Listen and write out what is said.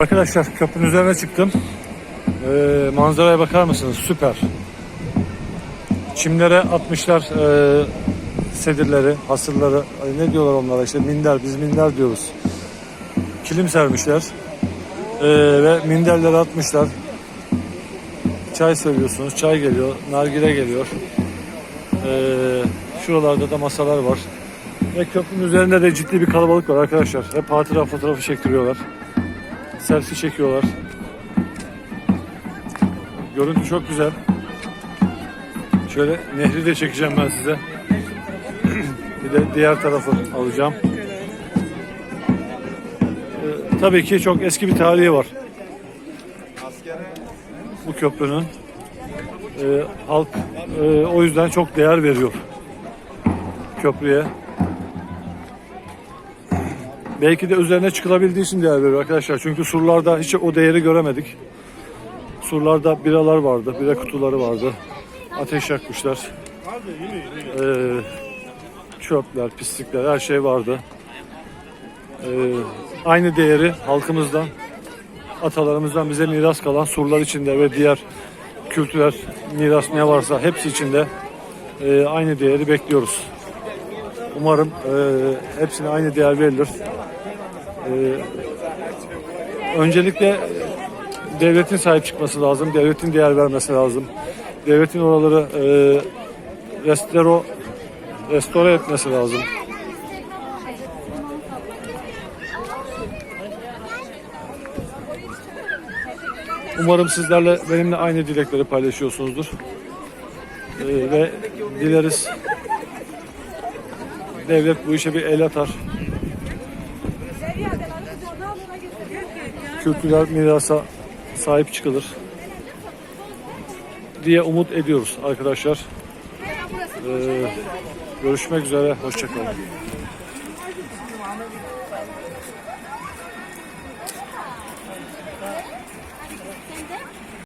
Arkadaşlar köprünün üzerine çıktım. Ee, manzaraya bakar mısınız? Süper. Çimlere atmışlar ee, sedirleri, hasırları. Ne diyorlar onlara işte minder, biz minder diyoruz. Kilim sermişler. Ee, ve minderleri atmışlar. Çay söylüyorsunuz, çay geliyor, nargile geliyor. Ee, şuralarda da masalar var. Ve köprünün üzerinde de ciddi bir kalabalık var arkadaşlar. Hep hatıra fotoğrafı çektiriyorlar. Selfie çekiyorlar. Görüntü çok güzel. Şöyle nehri de çekeceğim ben size. bir de diğer tarafı alacağım. Ee, tabii ki çok eski bir tarihi var. Bu köprünün. Ee, halk e, o yüzden çok değer veriyor köprüye. Belki de üzerine çıkılabildiği için değer veriyor arkadaşlar. Çünkü surlarda hiç o değeri göremedik. Surlarda biralar vardı, bira kutuları vardı. Ateş yakmışlar. Ee, çöpler, pislikler, her şey vardı. Ee, aynı değeri halkımızdan, atalarımızdan bize miras kalan surlar içinde ve diğer kültürel miras ne varsa hepsi içinde e, aynı değeri bekliyoruz. Umarım e, hepsine aynı değer verilir. E, öncelikle devletin sahip çıkması lazım, devletin değer vermesi lazım. Devletin oraları e, restore, restore etmesi lazım. Umarım sizlerle benimle aynı dilekleri paylaşıyorsunuzdur. E, ve dileriz devlet bu işe bir el atar. Kültürel mirasa sahip çıkılır diye umut ediyoruz arkadaşlar. Ee, görüşmek üzere, hoşçakalın.